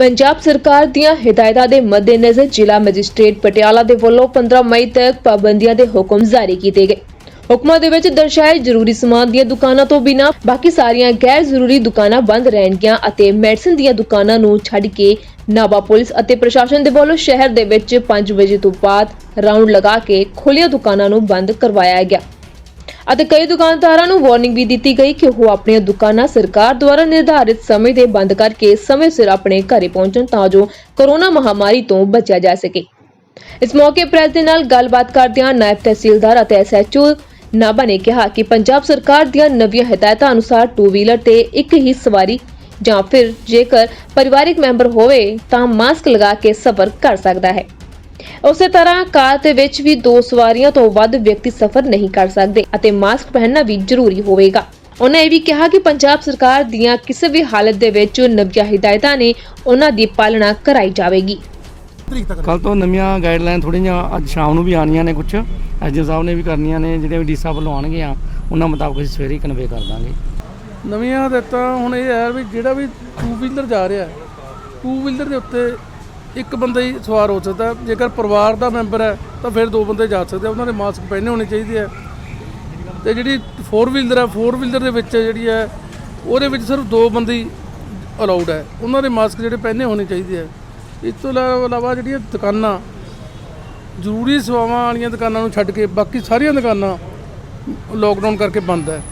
ਪੰਜਾਬ ਸਰਕਾਰ ਦੀਆਂ ਹਦਾਇਤਾਂ ਦੇ ਮੱਦੇਨਜ਼ਰ ਜ਼ਿਲ੍ਹਾ ਮੈਜਿਸਟ੍ਰੇਟ ਪਟਿਆਲਾ ਦੇ ਵੱਲੋਂ 15 ਮਈ ਤੱਕ ਪਾਬੰਦੀਆਂ ਦੇ ਹੁਕਮ ਜਾਰੀ ਕੀਤੇ ਗਏ। ਹੁਕਮਾਂ ਦੇ ਵਿੱਚ ਦਰਸਾਏ ਜ਼ਰੂਰੀ ਸਮਾਨ ਦੀਆਂ ਦੁਕਾਨਾਂ ਤੋਂ ਬਿਨਾਂ ਬਾਕੀ ਸਾਰੀਆਂ ਗੈਰ ਜ਼ਰੂਰੀ ਦੁਕਾਨਾਂ ਬੰਦ ਰਹਿਣਗੀਆਂ ਅਤੇ ਮੈਡੀਸਨ ਦੀਆਂ ਦੁਕਾਨਾਂ ਨੂੰ ਛੱਡ ਕੇ ਨਾਭਾ ਪੁਲਿਸ ਅਤੇ ਪ੍ਰਸ਼ਾਸਨ ਦੇ ਵੱਲੋਂ ਸ਼ਹਿਰ ਦੇ ਵਿੱਚ 5 ਵਜੇ ਤੋਂ ਬਾਅਦ ਰਾਉਂਡ ਲਗਾ ਕੇ ਖੁੱਲੀਆਂ ਦੁਕਾਨਾਂ ਨੂੰ ਬੰਦ ਕਰਵਾਇਆ ਗਿਆ। ਅਤੇ ਕਈ ਦੁਕਾਨਦਾਰਾਂ ਨੂੰ ਵਾਰਨਿੰਗ ਵੀ ਦਿੱਤੀ ਗਈ ਕਿ ਉਹ ਆਪਣੀਆਂ ਦੁਕਾਨਾਂ ਸਰਕਾਰ ਦੁਆਰਾ ਨਿਰਧਾਰਿਤ ਸਮੇਂ ਦੇ ਬੰਦ ਕਰਕੇ ਸਮੇਂ ਸਿਰ ਆਪਣੇ ਘਰੇ ਪਹੁੰਚਣ ਤਾਂ ਜੋ ਕੋਰੋਨਾ ਮਹਾਮਾਰੀ ਤੋਂ ਬਚਿਆ ਜਾ ਸਕੇ। ਇਸ ਮੌਕੇ ਪ੍ਰੈਸ ਦੇ ਨਾਲ ਗੱਲਬਾਤ ਕਰਦਿਆਂ ਨਾਇਬ ਤਹਿਸੀਲਦਾਰ ਅਤੇ ਐਸਐਚਓ ਨਾਭਾ ਨੇ ਕਿਹਾ ਕਿ ਪੰਜਾਬ ਸਰਕਾਰ ਦੀਆਂ ਨਵੀਆਂ ਹਦਾਇਤਾਂ ਅਨੁਸਾਰ ਟੂ ਵੀਲਰ ਤੇ ਇੱਕ ਹੀ ਸਵਾਰੀ ਜਾਂ ਫਿਰ ਜੇਕਰ ਪਰਿਵਾਰਿਕ ਮੈਂਬਰ ਹੋਵੇ ਤਾਂ ਮਾਸਕ ਲਗਾ ਕੇ ਸਫ਼ਰ ਕਰ ਸਕਦਾ ਹੈ। ਉਸੇ ਤਰ੍ਹਾਂ ਕਾਰ ਦੇ ਵਿੱਚ ਵੀ ਦੋ ਸਵਾਰੀਆਂ ਤੋਂ ਵੱਧ ਵਿਅਕਤੀ ਸਫ਼ਰ ਨਹੀਂ ਕਰ ਸਕਦੇ ਅਤੇ ਮਾਸਕ ਪਹਿਨਣਾ ਵੀ ਜ਼ਰੂਰੀ ਹੋਵੇਗਾ। ਉਹਨਾਂ ਇਹ ਵੀ ਕਿਹਾ ਕਿ ਪੰਜਾਬ ਸਰਕਾਰ ਦੀਆਂ ਕਿਸੇ ਵੀ ਹਾਲਤ ਦੇ ਵਿੱਚ ਨਵੀਆਂ ਹਦਾਇਤਾਂ ਨੇ ਉਹਨਾਂ ਦੀ ਪਾਲਣਾ ਕਰਾਈ ਜਾਵੇਗੀ। ਤਰੀਕ ਤੱਕ ਕੱਲ ਤੋਂ ਨਵੀਆਂ ਗਾਈਡਲਾਈਨ ਜਿਹੀਆਂ ਅੱਜ ਸ਼ਾਮ ਨੂੰ ਵੀ ਆਣੀਆਂ ਨੇ ਕੁਝ ਐਸਡੀਓ ਸਾਹਿਬ ਨੇ ਵੀ ਕਰਨੀਆਂ ਨੇ ਜਿਹੜੇ ਵੀ ਡੀਸਾ ਵੱਲੋਂ ਆਉਣਗੇ ਆ ਉਹਨਾਂ ਮੁਤਾਬਕ ਅਸੀਂ ਸਵੇਰੇ ਕਨਵੇ ਕਰ ਦਾਂਗੇ। ਨਵੀਆਂ ਹਦਾਇਤਾਂ ਹੁਣ ਇਹ ਹੈ ਵੀ ਜਿਹੜਾ ਵੀ ਟੂ ਵੀਲਰ ਜਾ ਰਿਹਾ ਟੂ ਵੀਲਰ ਦੇ ਉੱਤੇ ਇੱਕ ਬੰਦਾ ਹੀ ਸਵਾਰ ਹੋ ਸਕਦਾ ਜੇਕਰ ਪਰਿਵਾਰ ਦਾ ਮੈਂਬਰ ਹੈ, ਤਾਂ ਫਿਰ ਦੋ ਬੰਦੇ ਜਾ ਸਕਦੇ ਆ। ਉਹਨਾਂ ਦੇ ਮਾਸਕ ਪਹਿਨੇ ਹੋਣੇ ਚਾਹੀਦੇ ਆ। ਤੇ ਜਿਹੜੀ 4 ਵੀਲਰ ਹੈ 4 ਵੀਲਰ ਦੇ ਵਿੱਚ ਜਿਹੜੀ ਹੈ, ਉਹਦੇ ਵਿੱਚ ਸਿਰਫ ਦੋ ਬੰਦੇ ਹੀ ਅਲਾਉਡ ਹੈ। ਉਹਨਾਂ ਦੇ ਮਾਸਕ ਜਿਹੜੇ ਪਹਿਨੇ ਹੋਣੇ ਚਾਹੀਦੇ ਆ। ਇਸ ਤੋਂ ਇਲਾ- ਇਲਾਵਾ ਜਿਹੜੀਆਂ ਦੁਕਾਨਾਂ, ਜ਼ਰੂਰੀ ਸੇਵਾਵਾਂ ਵਾਲੀਆਂ ਦੁਕਾਨਾਂ ਨੂੰ ਛੱਡ ਕੇ ਬਾਕੀ ਸਾਰੀਆਂ ਦੁਕਾਨਾਂ ਲੋਕਡਾਊਨ ਕਰਕੇ ਬੰਦ ਹੈ।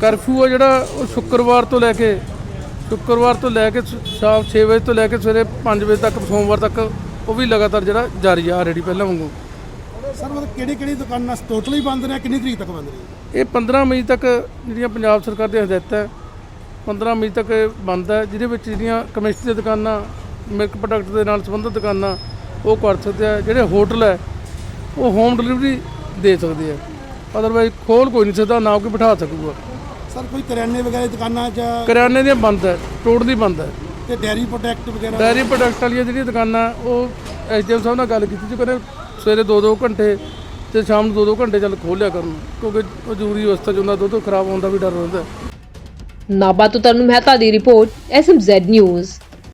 ਕਰਫਿਊ ਹੈ ਜਿਹੜਾ, ਉਹ ਸ਼ੁੱਕਰਵਾਰ ਤੋਂ ਲੈ ਕੇ ਸ਼ੁੱਕਰਵਾਰ ਤੋਂ ਲੈ ਕੇ ਸ਼ਾਮ 6 ਵਜੇ ਤੋਂ ਲੈ ਕੇ ਸਵੇਰੇ 5 ਵਜੇ ਤੱਕ ਸੋਮਵਾਰ ਤੱਕ ਉਹ ਵੀ ਲਗਾਤਾਰ ਜਿਹੜਾ ਜਾਰੀ ਆ ਆਲਰੇਡੀ ਪਹਿਲਾਂ ਵਾਂਗੂ। ਸਰ ਮਤਲਬ ਕਿਹੜੀ ਕਿਹੜੀ ਦੁਕਾਨਾਂ ਟੋਟਲੀ ਬੰਦ ਨੇ ਕਿੰਨੀ ਤਰੀਕ ਤੱਕ ਬੰਦ ਨੇ? ਇਹ 15 ਮਈ ਤੱਕ ਜਿਹੜੀਆਂ ਪੰਜਾਬ ਸਰਕਾਰ ਦੀਆਂ ਹਦਾਇਤਾਂ ਹੈ 15 ਮਈ ਤੱਕ ਬੰਦ ਹੈ ਜਿਹਦੇ ਵਿੱਚ ਜਿਹੜੀਆਂ ਕਮਿਸਟਰੀ ਦੀਆਂ ਦੁਕਾਨਾਂ ਮਿਲਕ ਪ੍ਰੋਡਕਟ ਦੇ ਨਾਲ ਸੰਬੰਧਿਤ ਦੁਕਾਨਾਂ ਉਹ ਕਰ ਸਕਦੇ ਆ ਜਿਹੜੇ ਹੋਟਲ ਹੈ ਉਹ ਹੋਮ ਡਿਲੀਵਰੀ ਦੇ ਸਕਦੇ ਆ। ਅਦਰਵਾਈਜ਼ ਖੋਲ ਕੋਈ ਨਹੀਂ ਸਕਦਾ ਨਾ ਕੋਈ ਬਿਠਾ ਸਕੂਗਾ। ਸਰ ਕੋਈ ਕਰਿਆਨੇ ਵਗੈਰਾ ਦੀ ਦੁਕਾਨਾਂ ਜਾਂ ਕਰਿਆਨੇ ਦੀਆਂ ਬੰਦ ਹੈ ਟੋਟਲੀ ਬੰਦ ਹੈ। ਤੇ ਡੈਰੀ ਪ੍ਰੋਡਕਟ ਵਗੈਰਾ? ਡੈਰੀ ਪ੍ਰੋਡਕਟ ਵਾਲੀਆਂ ਜਿਹੜੀਆਂ ਦੁਕਾਨਾਂ ਉਹ ਐਸਡੀਐਮ ਸਾਹਿਬ ਨਾਲ ਗੱਲ ਕੀਤੀ ਸੀ ਕਹਿੰਦੇ ਸਵੇਰੇ 2-2 ਘੰਟੇ ਤੇ ਸ਼ਾਮ ਨੂੰ 2-2 ਘੰਟੇ ਚੱਲ ਖੋਲਿਆ ਕਰਨ ਕਿਉਂਕਿ ਉਹ ਜ਼ਰੂਰੀ ਅਵਸਥਾ 'ਚ ਹੁੰਦਾ ਦੁੱਧ ਖਰਾਬ ਹੋਣ ਦਾ ਵੀ ਡਰ ਰਹਿੰਦਾ ਨਾਭਾ ਤੋਂ ਤਰਨ ਮਹਿਤਾ ਦੀ ਰਿਪੋਰਟ ਐਸਐਮਜ਼ੈਡ ਨਿਊਜ਼